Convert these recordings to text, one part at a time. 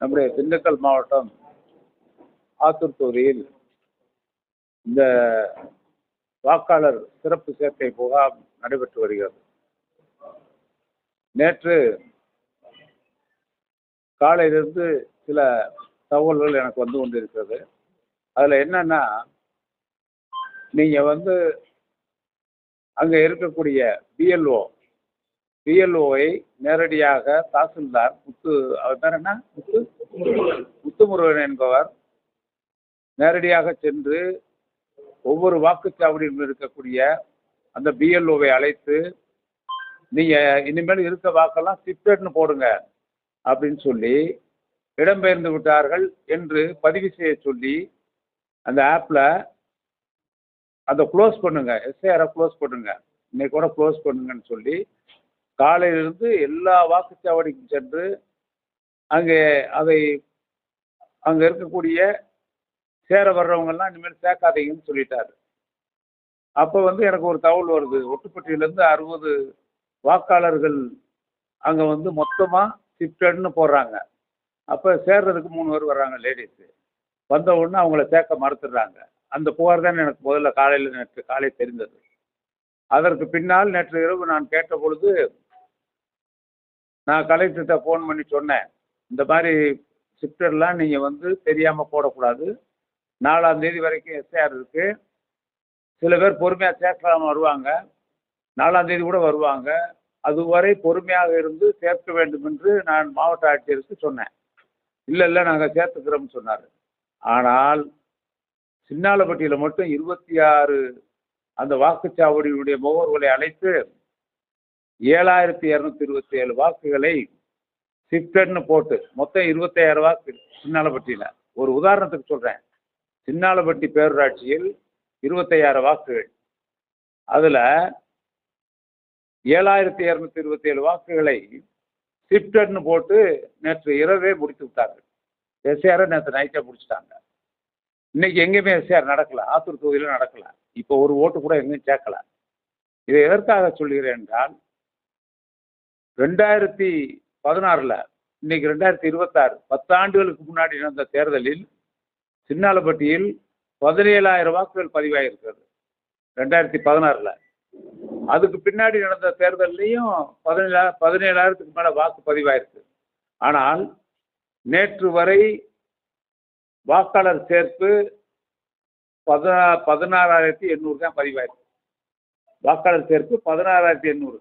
நம்முடைய திண்டுக்கல் மாவட்டம் ஆத்தூர் இந்த வாக்காளர் சிறப்பு சேர்க்கை முகாம் நடைபெற்று வருகிறது. நேற்று காலையிலிருந்து சில தகவல்கள் எனக்கு வந்து கொண்டிருக்கிறது. அதில் என்னன்னா நீங்கள் வந்து அங்கே இருக்கக்கூடிய பிஎல்ஓ பிஎல்ஓவை நேரடியாக தாசில்தார் முத்து அவர் பேர் என்ன? முத்து? முத்துமுருகன் என்பவர் நேரடியாக சென்று ஒவ்வொரு வாக்குச்சாவடியிலும் இருக்கக்கூடிய அந்த பிஎல்ஓவை அழைத்து நீங்கள் இனிமேல் இருக்க வாக்கெல்லாம் ஷிஃப்டட்னு போடுங்க அப்படின்னு சொல்லி இடம்பெயர்ந்து விட்டார்கள் என்று பதிவு செய்ய சொல்லி அந்த ஆப்பில் அதை க்ளோஸ் பண்ணுங்க. எஸ்ஐஆரை க்ளோஸ் பண்ணுங்க. இன்னைக்கு கூட க்ளோஸ் பண்ணுங்கன்னு சொல்லி காலையிலிருந்து எல்லா வாக்குச்சாவடிக்கும் சென்று அங்கே அதை அங்கே இருக்கக்கூடிய சேர வர்றவங்கெல்லாம் இனிமேல் சேர்க்காதீங்கன்னு சொல்லிட்டாரு. அப்போ வந்து எனக்கு ஒரு தகவல் வருது. ஒட்டுப்பட்டியிலேருந்து அறுபது வாக்காளர்கள் அங்கே வந்து மொத்தமாக ஷிஃப்டட்னு போடுறாங்க. அப்போ சேர்றதுக்கு மூணு பேர் வர்றாங்க லேடிஸு வந்த உடனே அவங்கள சேர்க்க மறுத்துடுறாங்க. அந்த புகார் தான் எனக்கு முதல்ல காலையில் நேற்று காலை தெரிந்தது. அதற்கு பின்னால் நேற்று இரவு நான் கேட்ட பொழுது நான் கலெக்டர்கிட்ட ஃபோன் பண்ணி சொன்னேன். இந்த மாதிரி ஷிஃப்டர்லாம் நீங்கள் வந்து தெரியாமல் போடக்கூடாது. நாலாம் தேதி வரைக்கும் எஸ்ஆர் இருக்குது சில பேர் பொறுமையாக சேர்க்கலாம் வருவாங்க. நாலாம் தேதி கூட வருவாங்க. அதுவரை பொறுமையாக இருந்து சேர்க்க வேண்டும் என்று நான் மாவட்ட ஆட்சியருக்கு சொன்னேன். இல்லை இல்லை நாங்கள் சேர்த்துக்கிறோம்னு சொன்னார். ஆனால் சின்னாலப்பட்டியில் மட்டும் இருபத்தி ஆறு அந்த வாக்குச்சாவடியுடைய முகவர்களை அழைத்து ஏழாயிரத்தி இரநூத்தி இருபத்தி ஏழு வாக்குகளை ஷிஃப்டட்னு போட்டு மொத்தம் இருபத்தாயிரம் வாக்கு சின்னாலப்பட்டியில். ஒரு உதாரணத்துக்கு சொல்கிறேன் சின்னாலப்பட்டி பேரூராட்சியில் இருபத்தையாயிரம் வாக்குகள். அதில் ஏழாயிரத்தி இரநூத்தி இருபத்தி ஏழு வாக்குகளை ஷிஃப்டட்னு போட்டு நேற்று இரவே முடித்து விட்டார்கள். எஸ்ஆரை நேற்று நைட்டே முடிச்சிட்டாங்க. இன்னைக்கு எங்கேயுமே எஸ்ஆர் நடக்கல. ஆத்தூர் தொகுதியில் நடக்கல. இப்போ ஒரு ஓட்டு கூட எங்கேயும் சேர்க்கல இதை எதற்காக சொல்கிறேன் என்றால் ரெண்டாயிரத்தி பதினாறில் இன்னைக்கு ரெண்டாயிரத்தி இருபத்தாறு பத்தாண்டுகளுக்கு முன்னாடி நடந்த தேர்தலில் சின்னாலப்பட்டியில் பதினேழாயிரம் வாக்குகள் பதிவாகியிருக்கிறது ரெண்டாயிரத்தி பதினாறில். அதுக்கு பின்னாடி நடந்த தேர்தல்லையும் பதினேழா பதினேழாயிரத்துக்கு மேலே வாக்கு பதிவாயிருக்கு. ஆனால் நேற்று வரை வாக்காளர் சேர்ப்பு பத பதினாறாயிரத்தி எண்ணூறு தான் பதிவாயிருக்கு. வாக்காளர் சேர்ப்பு பதினாறாயிரத்தி எண்ணூறு.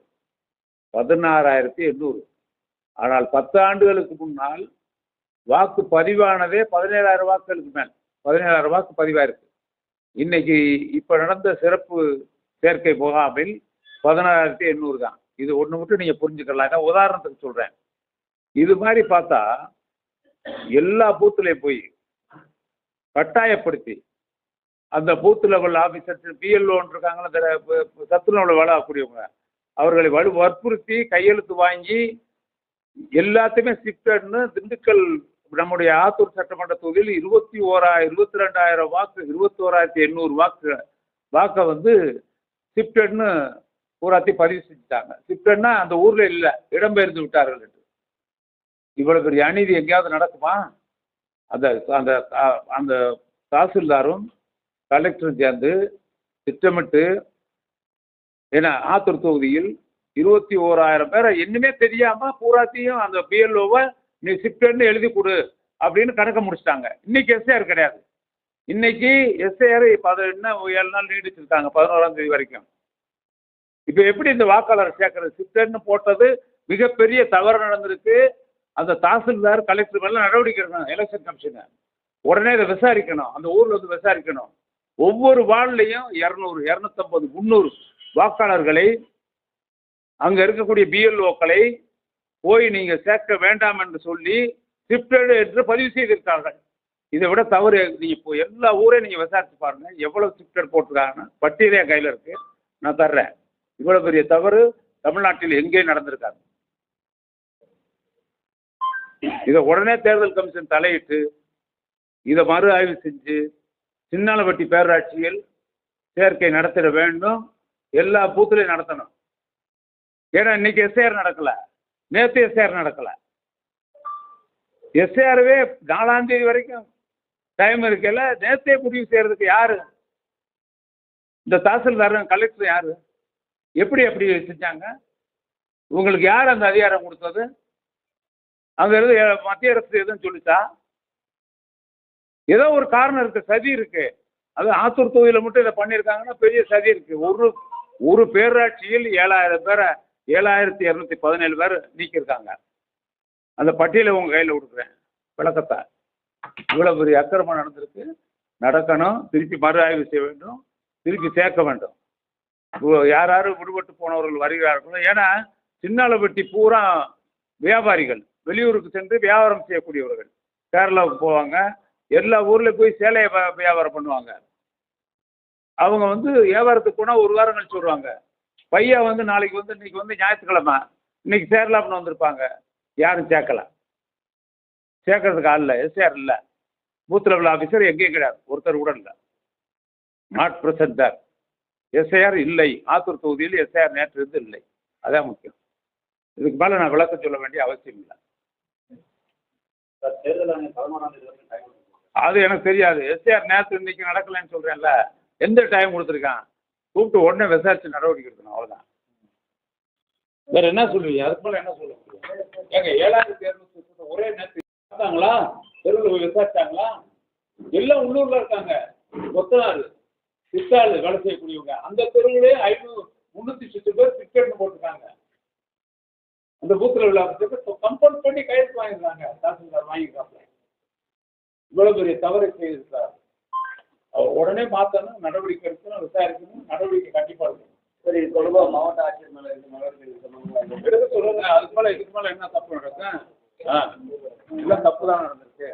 பதினாறாயிரத்தி எண்ணூறு. ஆனால் பத்து ஆண்டுகளுக்கு முன்னால் வாக்கு பதிவானதே பதினேழாயிரம் வாக்குகளுக்கு மேல். பதினேழாயிரம் வாக்கு பதிவாயிருக்கு. இன்னைக்கு இப்போ நடந்த சிறப்பு சேர்க்கை முகாமில் பதினாறாயிரத்தி எண்ணூறு தான். இது ஒன்று மட்டும் நீங்கள் புரிஞ்சுக்கலாம். ஏன்னா உதாரணத்துக்கு சொல்கிறேன் இது மாதிரி பார்த்தா எல்லா பூத்துலையும் போய் கட்டாயப்படுத்தி அந்த பூத் லெவல் ஆஃபீஸர்ஸ் பிஎல்ஓன்னு இருக்காங்களா இந்த சத்துணவில் வேலை ஆகக்கூடியவங்க. அவர்களை வலு வற்புறுத்தி கையெழுத்து வாங்கி எல்லாத்தையுமே ஷிஃப்டட்னு திண்டுக்கல் நம்முடைய ஆத்தூர் சட்டமன்ற தொகுதியில் இருபத்தி ஓரா இருபத்தி ரெண்டாயிரம் வாக்கு இருபத்தி ஓராயிரத்தி எண்ணூறு வாக்கு வாக்கை வந்து ஷிஃப்டட்னு பூராத்தி பதிவு செஞ்சுட்டாங்க. ஷிஃப்டட்னா அந்த ஊரில் இல்லை இடம்பெயர்ந்து விட்டார்கள் என்று. இவ்வளோ பெரிய அநீதி எங்கேயாவது நடக்குமா? அந்த அந்த அந்த தாசில்தாரும் கலெக்டரும் சேர்ந்து திட்டமிட்டு ஏன்னா ஆத்தூர் தொகுதியில் இருபத்தி ஓராயிரம் பேரை இன்னுமே தெரியாமல் பூராத்தையும் அந்த பிஎல்ஓவை நீ ஷிஃப்ட்னு எழுதி கொடு அப்படின்னு கணக்கை முடிச்சிட்டாங்க. இன்னைக்கு எஸ்ஐஆர் கிடையாது. இன்னைக்கு எஸ்ஐஆர் பத இன்னும் ஏழு நாள் நீடிச்சிருக்காங்க பதினோராம் தேதி வரைக்கும். இப்போ எப்படி இந்த வாக்காளர் சேர்க்கறது? ஷிஃப்ட்னு போட்டது மிகப்பெரிய தவறு நடந்திருக்கு. அந்த தாசில்தார் கலெக்டர் மேலே நடவடிக்கை எடுக்கணும் எலெக்ஷன் கமிஷனு உடனே இதை விசாரிக்கணும். அந்த ஊரில் வந்து விசாரிக்கணும். ஒவ்வொரு வார்டுலையும் இரநூறு இரநூத்தம்பது முந்நூறு வாக்காளர்களை அங்கே இருக்கக்கூடிய பிஎல்ஓக்களை போய் நீங்கள் சேர்க்க வேண்டாம் என்று சொல்லி ஷிஃப்டட் என்று பதிவு செய்திருக்கார்கள் இதை விட தவறு நீங்கள் இப்போ எல்லா ஊரையும் நீங்கள் விசாரிச்சு பாருங்கள் எவ்வளோ ஷிஃப்டட் போட்டிருக்காங்கன்னு பட்டியலே என் கையில் இருக்குது நான் தர்றேன். இவ்வளோ பெரிய தவறு தமிழ்நாட்டில் எங்கேயும் நடந்திருக்காது. இதை உடனே தேர்தல் கமிஷன் தலையிட்டு இதை மறு ஆய்வு செஞ்சு சின்னாலப்பட்டி பேரூராட்சியில் சேர்க்கை நடத்திட வேண்டும். எல்லா பூத்துலையும் நடத்தணும். ஏன்னா இன்னைக்கு எஸ்ஐஆர் நடக்கலை. நேற்று எஸ்ஏஆர் நடக்கலை. எஸ்ஏஆர்வே நாலாந்தேதி வரைக்கும் டைம் இருக்கல நேற்றே முடிவு செய்கிறதுக்கு யார்? இந்த தாசில்தாரும் கலெக்டர் யார்? எப்படி அப்படி செஞ்சாங்க? உங்களுக்கு யார் அந்த அதிகாரம் கொடுத்தது? அங்கே இருந்து மத்திய அரசு எதுவும் சொல்லிச்சா? ஏதோ ஒரு காரணம் இருக்கு சதி இருக்கு. அது ஆத்தூர் தொகுதியில் மட்டும் இதை பண்ணியிருக்காங்கன்னா பெரிய சதி இருக்கு. ஒரு ஒரு பேராட்சியில் ஏழாயிரம் பேரை ஏழாயிரத்தி இரநூத்தி பதினேழு பேர் நீக்கியிருக்காங்க. அந்த பட்டியலை உங்கள் கையில் கொடுக்குறேன். விளக்கத்தை. இவ்வளோ பெரிய அக்கிரமம் நடந்திருக்கு. நடக்கணும். திருப்பி மறு ஆய்வு செய்ய வேண்டும். திருப்பி சேர்க்க வேண்டும். யார் யார் விடுபட்டு போனவர்கள் வருகிறார்களோ ஏன்னா சின்னாலப்பட்டி பூரா வியாபாரிகள். வெளியூருக்கு சென்று வியாபாரம் செய்யக்கூடியவர்கள். கேரளாவுக்கு போவாங்க. எல்லா ஊரில் போய் சேலையை வ- வியாபாரம் பண்ணுவாங்க. அவங்க வந்து வியாபாரத்துக்கு போனால் ஒரு வாரம் கழிச்சு வருவாங்க. பையன் வந்து நாளைக்கு வந்து இன்னைக்கு வந்து ஞாயிற்றுக்கிழமை. இன்னைக்கு சேரலாம்னு வந்திருப்பாங்க. யாரும் சேர்க்கல. சேர்க்கறதுக்கு ஆள் இல்லை. எஸ்ஆர் இல்லை. பூத் லெவல் ஆஃபீஸர் எங்கேயும் கிடையாது. ஒருத்தர் கூட இல்லை. நாட் பிரசன்ட் தேர் எஸ்ஐஆர் இல்லை. ஆத்தூர் தொகுதியில் எஸ்ஐஆர் நேற்று இருந்து இல்லை. அதான் முக்கியம். இதுக்கு மேலே நான் விளக்கம் சொல்ல வேண்டிய அவசியம் இல்லை. அது எனக்கு தெரியாது. எஸ்ஐஆர் நேற்று இன்னைக்கு நடக்கலைன்னு சொல்கிறேன்ல எந்த டைம் கொடுத்துருக்கான்? கூப்பிட்டு உடனே விசாரிச்சு நடவடிக்கை எடுக்கணும் அவ்வளோதான் வேற என்ன சொல்லுவீங்க? அதுக்கு மேலே என்ன சொல்ல முடியும் ஏங்க ஏழாயிரத்தி இரநூத்தி ஒரே நேரத்தில் பார்த்தாங்களா? தெருவில் போய் விசாரிச்சாங்களா? எல்லாம் உள்ளூர்ல இருக்காங்க. கொத்தனாரு சித்தாள் வேலை செய்யக்கூடியவங்க. அந்த தெருவிலே ஐநூறு முந்நூற்றி சுற்று பேர் டிக்கெட்னு போட்டிருக்காங்க. அந்த பூத்தில் உள்ள கம்பல் பண்ணி கையெழுத்து வாங்கியிருக்காங்க. தாசில்தார் வாங்கியிருக்காங்க இவ்வளவு பெரிய தவறை செய்திருக்கிறார். உடனே மாற்றணும் நடவடிக்கை எடுக்கணும் விசாரிக்கணும் நடவடிக்கை கண்டிப்பா எடுக்கணும். சரி தொடர்பாக மாவட்ட ஆட்சியர் மேலே இந்த நடவடிக்கை எடுக்க சொல்லுங்க. அதுக்கு மேல இதுக்கு மேல என்ன தப்பு நடக்கும் ஆ. எல்லாம் தப்பு தான் நடந்திருக்கு?